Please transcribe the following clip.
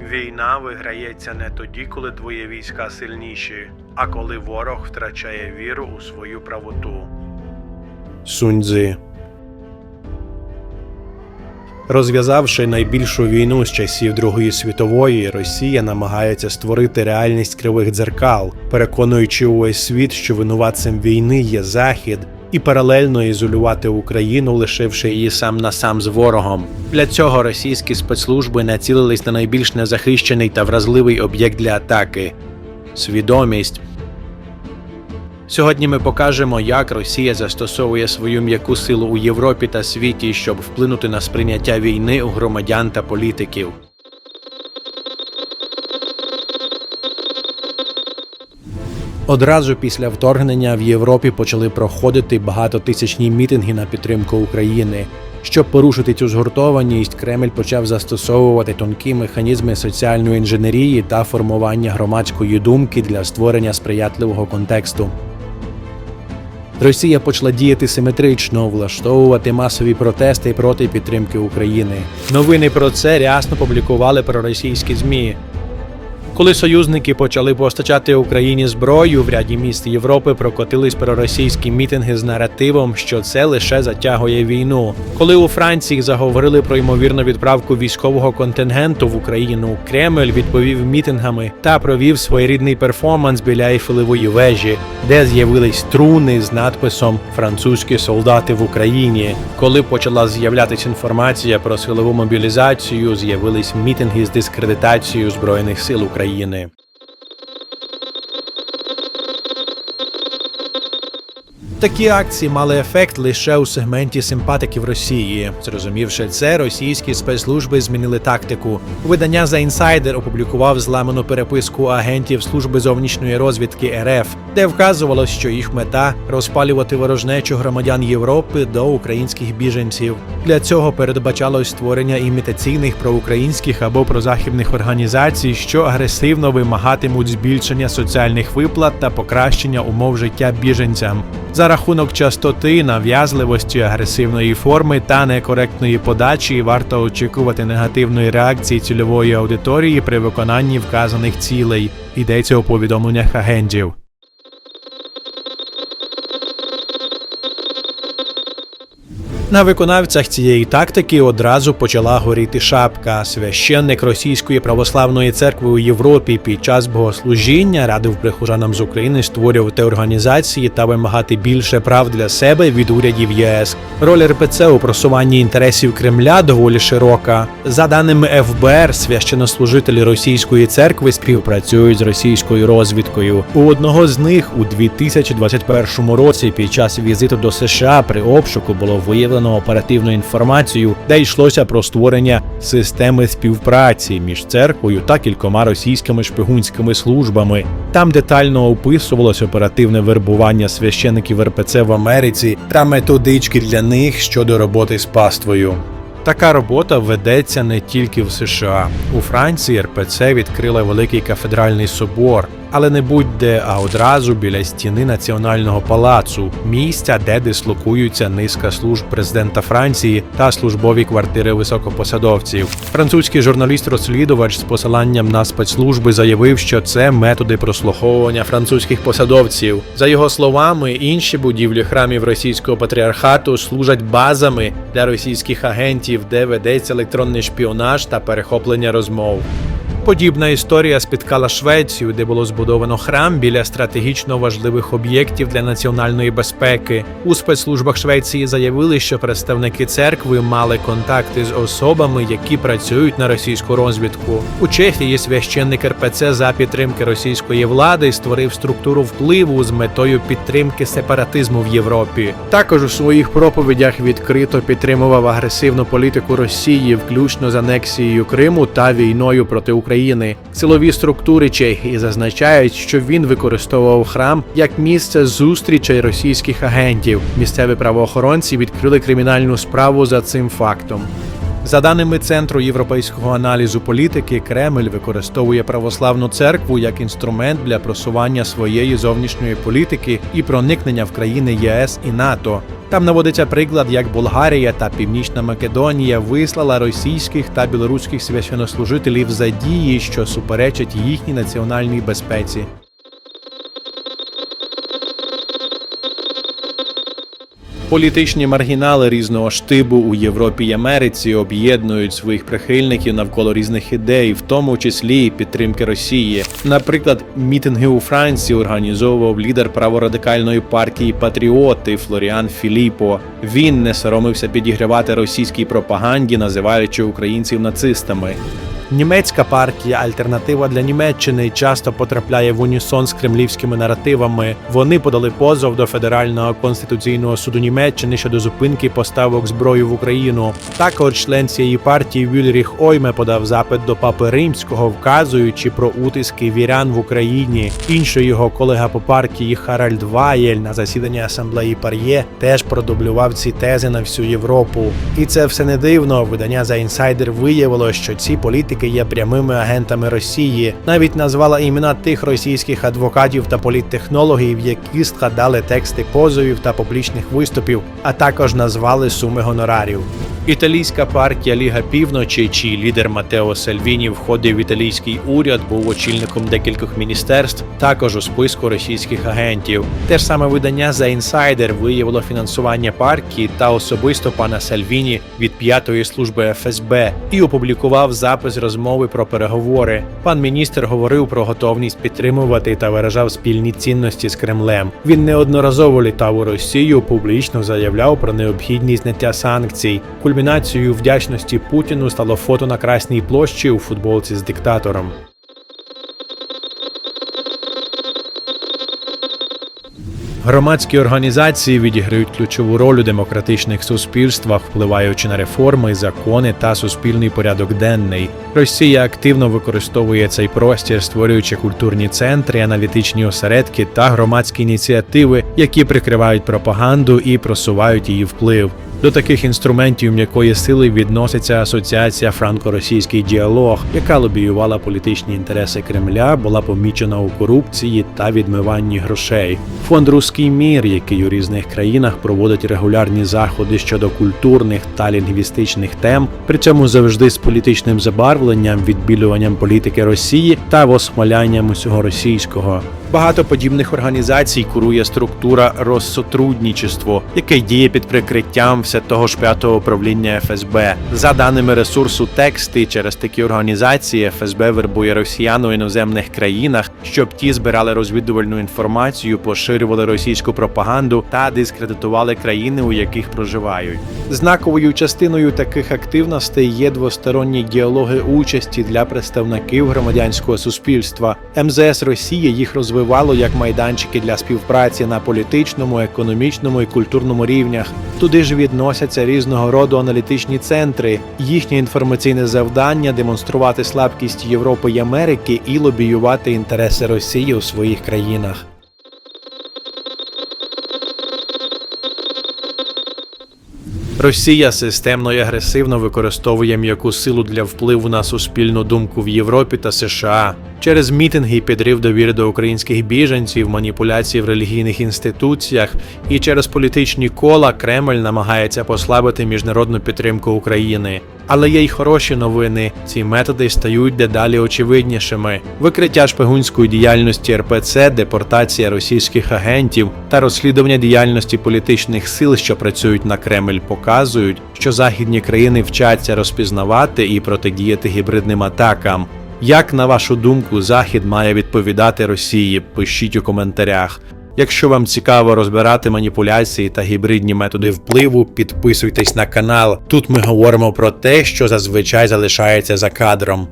Війна виграється не тоді, коли твої війська сильніші, а коли ворог втрачає віру у свою правоту. Суньцзи Розв'язавши найбільшу війну з часів Другої світової, Росія намагається створити реальність кривих дзеркал, переконуючи увесь світ, що винуватцем війни є Захід, і паралельно ізолювати Україну, лишивши її сам на сам з ворогом. Для цього російські спецслужби націлились на найбільш незахищений та вразливий об'єкт для атаки свідомість. Сьогодні ми покажемо, як Росія застосовує свою м'яку силу у Європі та світі, щоб вплинути на сприйняття війни у громадян та політиків. Одразу після вторгнення в Європі почали проходити багатотисячні мітинги на підтримку України. Щоб порушити цю згуртованість, Кремль почав застосовувати тонкі механізми соціальної інженерії та формування громадської думки для створення сприятливого контексту. Росія почала діяти симетрично, влаштовувати масові протести проти підтримки України. Новини про це рясно публікували проросійські змі. Коли союзники почали постачати Україні зброю, в ряді міст Європи прокотились проросійські мітинги з наративом, що це лише затягує війну. Коли у Франції заговорили про ймовірну відправку військового контингенту в Україну, Кремль відповів мітингами та провів своєрідний перформанс біля Ейфелевої вежі, де з'явились труни з надписом Французькі солдати в Україні. Коли почала з'являтися інформація про силову мобілізацію, з'явились мітинги з дискредитацією збройних сил України. України. Такі акції мали ефект лише у сегменті симпатиків Росії. Зрозумівши це, російські спецслужби змінили тактику. Видання The Insider опублікував зламану переписку агентів служби зовнішньої розвідки РФ, де вказувалось, що їх мета розпалювати ворожнечу громадян Європи до українських біженців. Для цього передбачалось створення імітаційних проукраїнських або прозахідних організацій, що агресивно вимагатимуть збільшення соціальних виплат та покращення умов життя біженцям за рахунок частоти, нав'язливості, агресивної форми та некоректної подачі варто очікувати негативної реакції цільової аудиторії при виконанні вказаних цілей. Йдеться у повідомленнях агентів. На виконавцях цієї тактики одразу почала горіти шапка. Священник Російської православної церкви у Європі під час богослужіння радив прихожанам з України створювати організації та вимагати більше прав для себе від урядів ЄС. Роль РПЦ у просуванні інтересів Кремля доволі широка. За даними ФБР, священнослужителі російської церкви співпрацюють з російською розвідкою. У одного з них у 2021 році під час візиту до США при обшуку було виявлено оперативну інформацію, де йшлося про створення системи співпраці між церквою та кількома російськими шпигунськими службами. Там детально описувалось оперативне вербування священиків РПЦ в Америці та методички для них щодо роботи з паствою. Така робота ведеться не тільки в США. У Франції РПЦ відкрила великий кафедральний собор, але не будь-де, а одразу біля стіни національного палацу, місця, де дислокуються низка служб президента Франції та службові квартири високопосадовців. Французький журналіст-розслідувач з посиланням на спецслужби заявив, що це методи прослуховування французьких посадовців. За його словами, інші будівлі храмів російського патріархату служать базами для російських агентів, де ведеться електронний шпіонаж та перехоплення розмов. Подібна історія спіткала Швецію, де було збудовано храм біля стратегічно важливих об'єктів для національної безпеки. У спецслужбах Швеції заявили, що представники церкви мали контакти з особами, які працюють на російську розвідку. У Чехії священник РПЦ за підтримки російської влади створив структуру впливу з метою підтримки сепаратизму в Європі. Також у своїх проповідях відкрито підтримував агресивну політику Росії, включно з анексією Криму та війною проти України. Силові структури Чехії зазначають, що він використовував храм як місце зустрічей російських агентів. Місцеві правоохоронці відкрили кримінальну справу за цим фактом. За даними Центру європейського аналізу політики, Кремль використовує православну церкву як інструмент для просування своєї зовнішньої політики і проникнення в країни ЄС і НАТО. Там наводиться приклад, як Болгарія та Північна Македонія вислала російських та білоруських священнослужителів за дії, що суперечать їхній національній безпеці. Політичні маргінали різного штибу у Європі й Америці об'єднують своїх прихильників навколо різних ідей, в тому числі і підтримки Росії. Наприклад, мітинги у Франції організовував лідер праворадикальної партії Патріоти Флоріан Філіппо. Він не соромився підігравати російській пропаганді, називаючи українців нацистами. Німецька партія Альтернатива для Німеччини часто потрапляє в унісон з кремлівськими наративами. Вони подали позов до Федерального конституційного суду Німеччини щодо зупинки поставок зброї в Україну. Також член цієї партії Вюльріх Ойме подав запит до папи римського, вказуючи про утиски вірян в Україні. Інший його колега по партії Харальд Ваєль на засіданні асамблеї Пар'є теж продублював ці тези на всю Європу. І це все не дивно. Видання за інсайдер виявило, що ці політики є прямими агентами Росії. Навіть назвала імена тих російських адвокатів та політтехнологів, які складали тексти позовів та публічних виступів, а також назвали суми гонорарів. Італійська партія Ліга Півночі, чий лідер Матео Сальвіні входив в італійський уряд, був очільником декількох міністерств, також у списку російських агентів. Те ж саме видання за інсайдер виявило фінансування партії та особисто пана Сальвіні від п'ятої служби ФСБ і опублікував запис розмови про переговори. Пан міністр говорив про готовність підтримувати та виражав спільні цінності з Кремлем. Він неодноразово літав у Росію, публічно заявляв про необхідність зняття санкцій. Кульмінацією вдячності Путіну стало фото на Красній площі у футболці з диктатором. Громадські організації відіграють ключову роль у демократичних суспільствах, впливаючи на реформи, закони та суспільний порядок денний. Росія активно використовує цей простір, створюючи культурні центри, аналітичні осередки та громадські ініціативи, які прикривають пропаганду і просувають її вплив. До таких інструментів м'якої сили відноситься асоціація Франко-російський діалог, яка лобіювала політичні інтереси Кремля, була помічена у корупції та відмиванні грошей. Фонд Руський мір, який у різних країнах проводить регулярні заходи щодо культурних та лінгвістичних тем, при цьому завжди з політичним забарвленням, відбілюванням політики Росії та восхвалянням усього російського. Багато подібних організацій курує структура Россотрудничество, яке діє під прикриттям все того ж п'ятого управління ФСБ. За даними ресурсу тексти, через такі організації ФСБ вербує росіян у іноземних країнах, щоб ті збирали розвідувальну інформацію, поширювали російську пропаганду та дискредитували країни, у яких проживають. Знаковою частиною таких активностей є двосторонні діалоги участі для представників громадянського суспільства. МЗС Росії їх розвивало як майданчики для співпраці на політичному, економічному і культурному рівнях. Туди ж відносяться різного роду аналітичні центри. Їхнє інформаційне завдання демонструвати слабкість Європи й Америки і лобіювати інтереси Росії у своїх країнах. Росія системно і агресивно використовує м'яку силу для впливу на суспільну думку в Європі та США через мітинги і підрив довіри до українських біженців, маніпуляції в релігійних інституціях і через політичні кола Кремль намагається послабити міжнародну підтримку України. Але є й хороші новини. Ці методи стають дедалі очевиднішими. Викриття шпигунської діяльності РПЦ, депортація російських агентів та розслідування діяльності політичних сил, що працюють на Кремль, показують, що західні країни вчаться розпізнавати і протидіяти гібридним атакам. Як на вашу думку, Захід має відповідати Росії? Пишіть у коментарях. Якщо вам цікаво розбирати маніпуляції та гібридні методи впливу, підписуйтесь на канал. Тут ми говоримо про те, що зазвичай залишається за кадром.